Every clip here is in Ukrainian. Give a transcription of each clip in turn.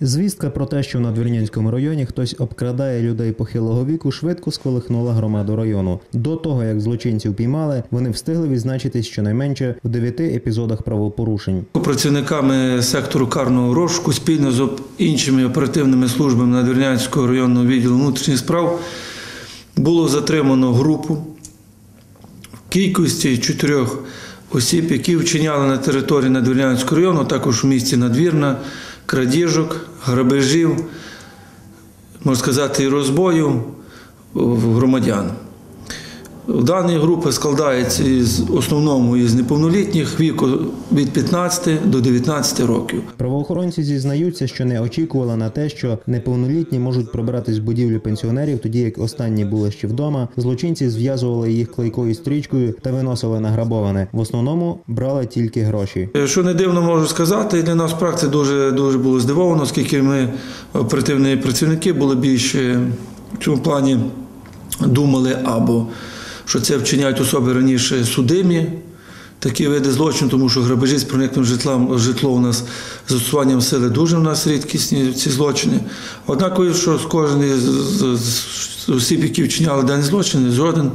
Звістка про те, що в Надвірнянському районі хтось обкрадає людей похилого віку, швидко сколихнула громаду району. До того як злочинців піймали, вони встигли відзначитись щонайменше в дев'яти епізодах правопорушень. Працівниками сектору карного розшуку спільно з іншими оперативними службами Надвірнянського районного відділу внутрішніх справ було затримано групу в кількості чотирьох осіб, які вчиняли на території Надвірнянського району, також у місті Надвірна, крадіжок, грабежів, можна сказати, і розбою громадян. Дані групи складаються із основному із неповнолітніх віку від 15 до 19 років. Правоохоронці зізнаються, що не очікували на те, що неповнолітні можуть пробратись в будівлю пенсіонерів, тоді як останні були ще вдома. Злочинці зв'язували їх клейкою стрічкою та виносили награбоване. В основному брали тільки гроші. Що не дивно можу сказати, для нас в практиці дуже, дуже було здивовано, оскільки ми оперативні працівники були більше в цьому плані думали або що це вчиняють особи раніше судимі. Такі види злочину, тому що грабежі з проникненням житла, житло у нас з застосуванням сили дуже в нас рідкісні ці злочини. Однак, що з з- з осіб, які вчиняли дані злочини, жоден,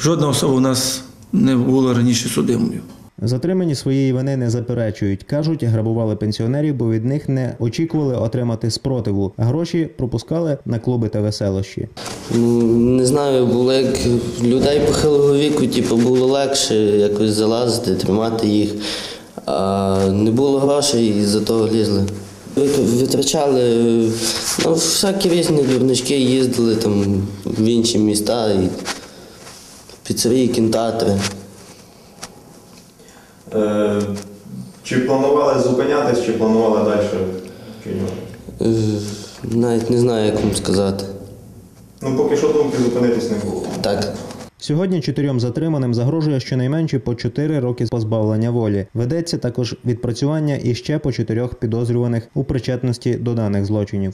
жодна особа у нас не була раніше судимою. Затримані своєї вини не заперечують. кажуть, грабували пенсіонерів, бо від них не очікували отримати спротиву. Гроші пропускали на клуби та веселощі. Ну, не знаю, було як людей похилого віку, типу, було легше якось залазити, тримати їх. А не було грошей і за того лізли. Витрачали ну, всякі різні дурнички, їздили там в інші міста, і піцерії, кінотеатри. Е, Чи планували зупинятись, чи планували далі вчинювати? Е, Навіть не знаю, як вам сказати. Ну, поки що думки зупинитись не було. Так. Сьогодні чотирьом затриманим загрожує щонайменше по 4 роки позбавлення волі. Ведеться також відпрацювання і ще по чотирьох підозрюваних у причетності до даних злочинів.